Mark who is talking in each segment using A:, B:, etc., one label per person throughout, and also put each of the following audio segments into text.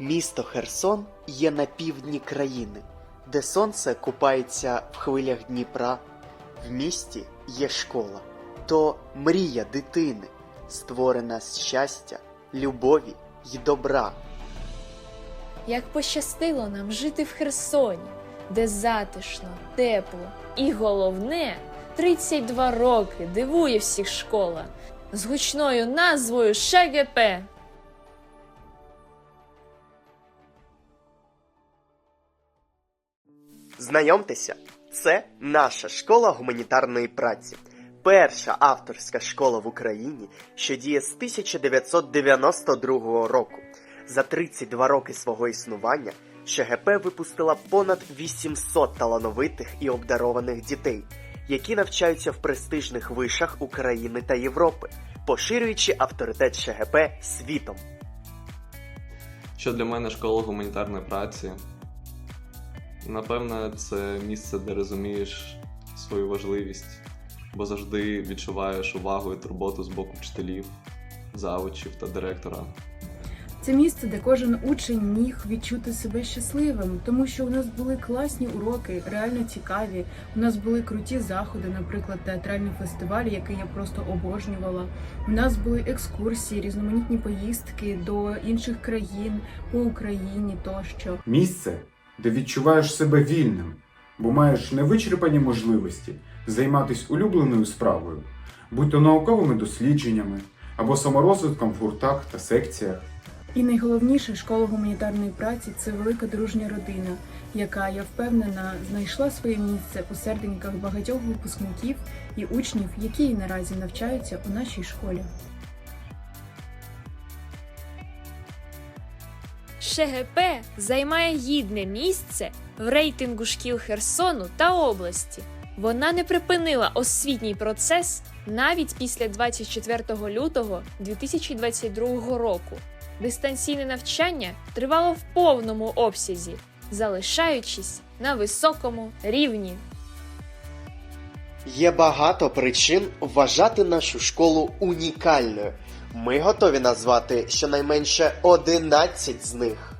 A: Місто Херсон є на півдні країни, де сонце купається в хвилях Дніпра. В місті є школа, то мрія дитини, створена з щастя, любові й добра.
B: Як пощастило нам жити в Херсоні, де затишно, тепло і головне 32 роки дивує всіх школа з гучною назвою ШГП.
A: Знайомтеся, це наша школа гуманітарної праці, перша авторська школа в Україні, що діє з 1992 року. За 32 роки свого існування ШГП випустила понад 800 талановитих і обдарованих дітей, які навчаються в престижних вишах України та Європи, поширюючи авторитет ШГП світом.
C: Що для мене школа гуманітарної праці? Напевне, це місце, де розумієш свою важливість, бо завжди відчуваєш увагу і турботу з боку вчителів, завучів та директора.
D: Це місце, де кожен учень міг відчути себе щасливим, тому що у нас були класні уроки, реально цікаві. У нас були круті заходи, наприклад, театральний фестиваль, який я просто обожнювала. У нас були екскурсії, різноманітні поїздки до інших країн по Україні тощо.
E: Місце, де відчуваєш себе вільним, бо маєш невичерпані можливості займатися улюбленою справою, будь то науковими дослідженнями або саморозвитком в гуртах та секціях.
D: І найголовніше школа гуманітарної праці це велика дружня родина, яка я впевнена знайшла своє місце у серденьках багатьох випускників і учнів, які наразі навчаються у нашій школі.
B: ШГП займає гідне місце в рейтингу шкіл Херсону та області. Вона не припинила освітній процес навіть після 24 лютого 2022 року. Дистанційне навчання тривало в повному обсязі, залишаючись на високому рівні.
A: Є багато причин вважати нашу школу унікальною. Ми готові назвати щонайменше 11 з них.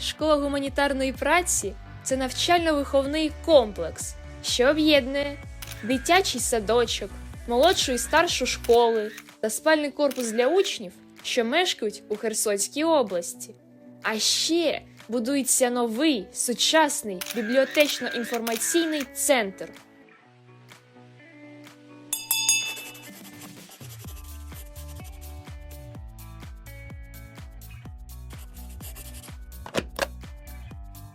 B: Школа гуманітарної праці це навчально-виховний комплекс, що об'єднує дитячий садочок, молодшу і старшу школи та спальний корпус для учнів, що мешкають у Херсонській області. А ще будується новий сучасний бібліотечно-інформаційний центр.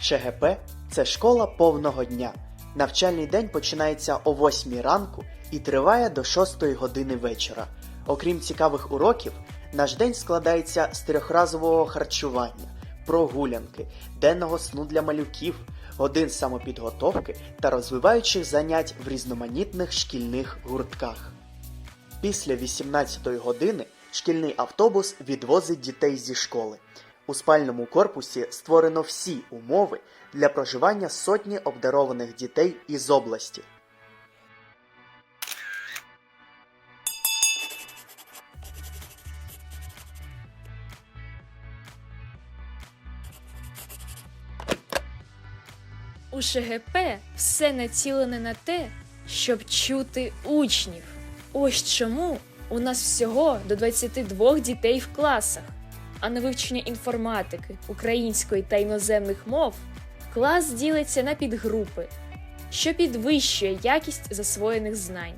A: ШГП це школа повного дня. Навчальний день починається о 8 ранку і триває до 6 години вечора. Окрім цікавих уроків, наш день складається з трьохразового харчування, прогулянки, денного сну для малюків, годин самопідготовки та розвиваючих занять в різноманітних шкільних гуртках. Після 18 години шкільний автобус відвозить дітей зі школи. У спальному корпусі створено всі умови для проживання сотні обдарованих дітей із області.
B: У ШГП все націлене на те, щоб чути учнів. Ось чому у нас всього до 22 дітей в класах, а на вивчення інформатики, української та іноземних мов клас ділиться на підгрупи, що підвищує якість засвоєних знань.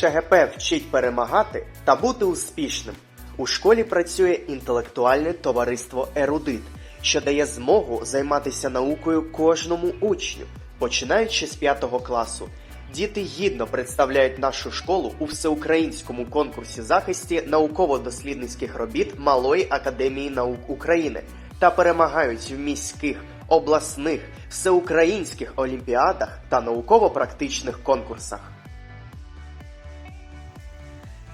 A: ШГП вчить перемагати та бути успішним. У школі працює інтелектуальне товариство Ерудит, що дає змогу займатися наукою кожному учню, починаючи з 5 класу. Діти гідно представляють нашу школу у всеукраїнському конкурсі захисті науково-дослідницьких робіт Малої академії наук України та перемагають в міських, обласних, всеукраїнських олімпіадах та науково-практичних конкурсах.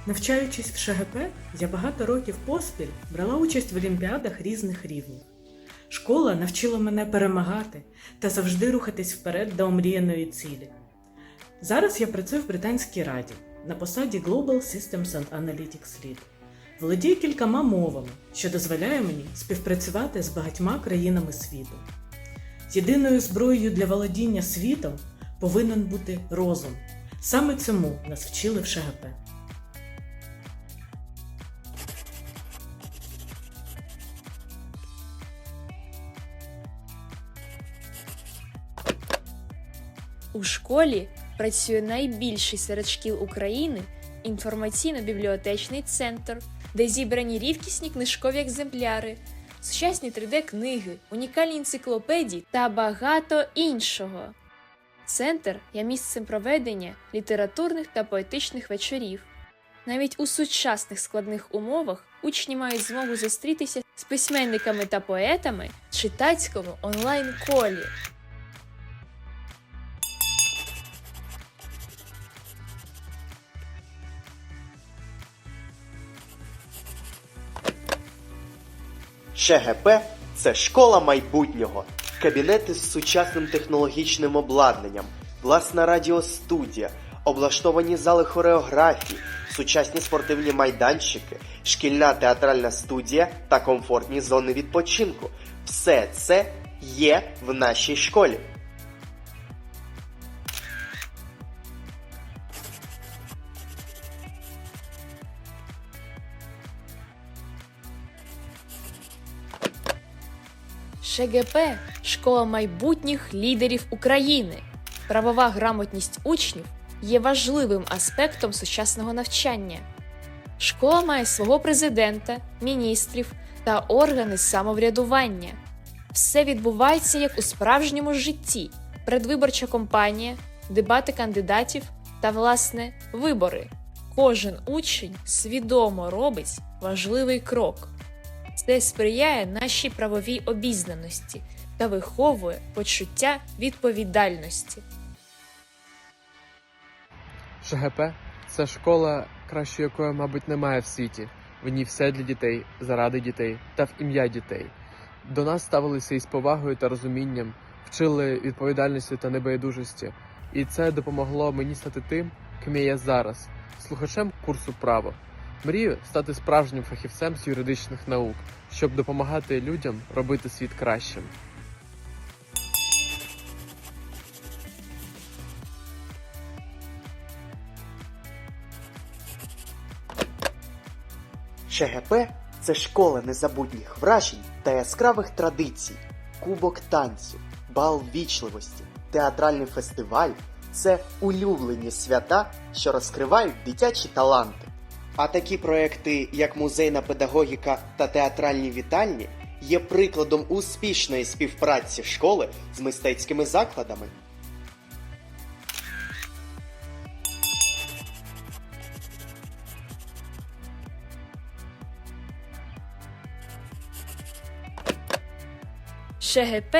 F: Навчаючись в ШГП, я багато років поспіль брала участь в олімпіадах різних рівнів. Школа навчила мене перемагати та завжди рухатись вперед до омріяної цілі. Зараз я працюю в Британській раді на посаді Global Systems and Analytics Lead. Володію кількома мовами, що дозволяє мені співпрацювати з багатьма країнами світу. Єдиною зброєю для володіння світом повинен бути розум. Саме цьому нас вчили в ШГП.
B: У школі працює найбільший серед шкіл України інформаційно-бібліотечний центр, де зібрані рідкісні книжкові екземпляри, сучасні 3D-книги, унікальні енциклопедії та багато іншого. Центр є місцем проведення літературних та поетичних вечорів. Навіть у сучасних складних умовах учні мають змогу зустрітися з письменниками та поетами в читацькому онлайн-колі.
A: ШГП це школа майбутнього, кабінети з сучасним технологічним обладнанням, власна радіостудія, облаштовані зали хореографії, сучасні спортивні майданчики, шкільна театральна студія та комфортні зони відпочинку. Все це є в нашій школі.
B: ШГП школа майбутніх лідерів України. Правова грамотність учнів є важливим аспектом сучасного навчання. Школа має свого президента, міністрів та органи самоврядування. Все відбувається як у справжньому житті: предвиборча кампанія, дебати кандидатів та, власне, вибори. Кожен учень свідомо робить важливий крок. Це сприяє нашій правовій обізнаності та виховує почуття відповідальності.
G: ШГП це школа, краще якої, мабуть, немає в світі. В ній все для дітей, заради дітей та в ім'я дітей. До нас ставилися із повагою та розумінням, вчили відповідальності та небайдужості. І це допомогло мені стати тим, ким я є зараз, слухачем курсу право. Мрію стати справжнім фахівцем з юридичних наук, щоб допомагати людям робити світ кращим.
A: ШГП це школа незабутніх вражень та яскравих традицій, кубок танцю, бал вічливості, театральний фестиваль це улюблені свята, що розкривають дитячі таланти. А такі проекти, як музейна педагогіка та театральні вітальні, є прикладом успішної співпраці школи з мистецькими закладами.
B: ШГП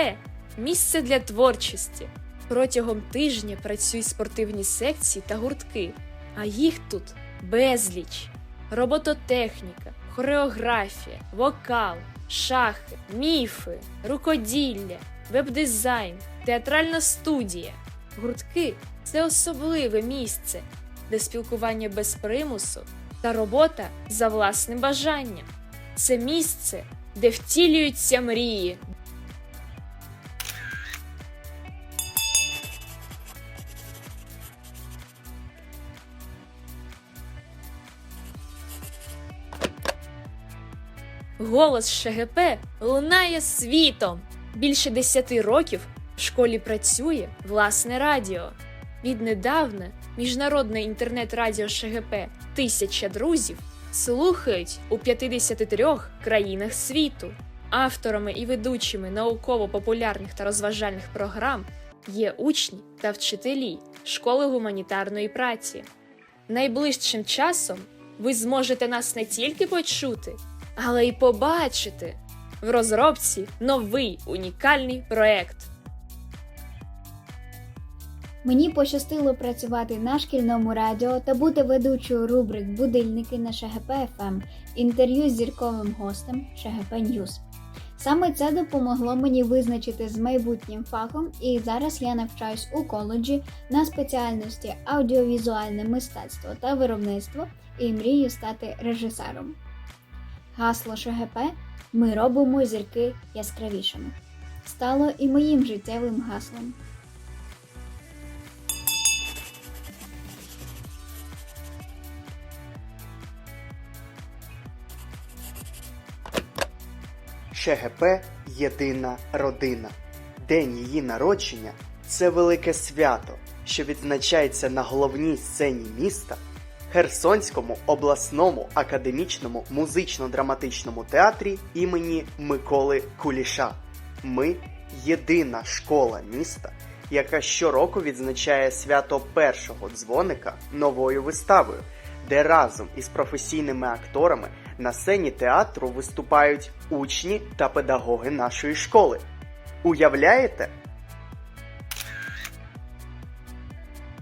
B: місце для творчості. Протягом тижня працюють спортивні секції та гуртки, а їх тут безліч: робототехніка, хореографія, вокал, шахи, міфи, рукоділля, веб-дизайн, театральна студія. Гуртки це особливе місце, де спілкування без примусу та робота за власним бажанням. Це місце, де втілюються мрії, Голос ШГП лунає світом. Більше десяти років в школі працює власне радіо. Віднедавна міжнародне інтернет-радіо ШГП Тисяча друзів слухають у 53 країнах світу. Авторами і ведучими науково-популярних та розважальних програм є учні та вчителі школи гуманітарної праці. Найближчим часом ви зможете нас не тільки почути, але й побачити в розробці новий унікальний проект.
H: Мені пощастило працювати на шкільному радіо та бути ведучою рубрик Будильники на ШГП ФМ, інтерв'ю з зірковим гостем ШГП Ньюз. Саме це допомогло мені визначити з майбутнім фахом, і зараз я навчаюсь у коледжі на спеціальності аудіовізуальне мистецтво та виробництво і мрію стати режисером. Гасло ШГП Ми робимо зірки яскравішими стало і моїм життєвим гаслом.
A: ШГП єдина родина. День її народження це велике свято, що відзначається на головній сцені міста Херсонському обласному академічному музично-драматичному театрі імені Миколи Куліша. Ми єдина школа міста, яка щороку відзначає свято першого дзвоника новою виставою, де разом із професійними акторами на сцені театру виступають учні та педагоги нашої школи. Уявляєте?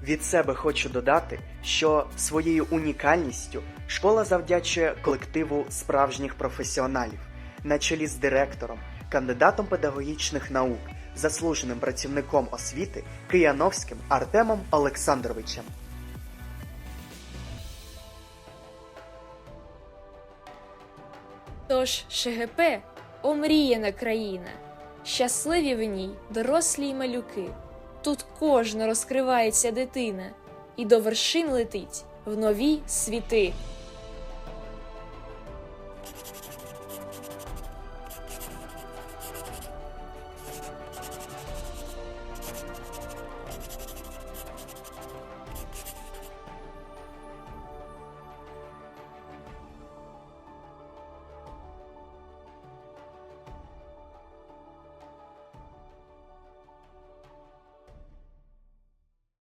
A: Від себе хочу додати, що своєю унікальністю школа завдячує колективу справжніх професіоналів на чолі з директором, кандидатом педагогічних наук, заслуженим працівником освіти Кияновським Артемом Олександровичем.
B: Тож ШГП омріяна країна, щасливі в ній дорослі й малюки. Тут кожна розкривається дитина, і до вершин летить в нові світи.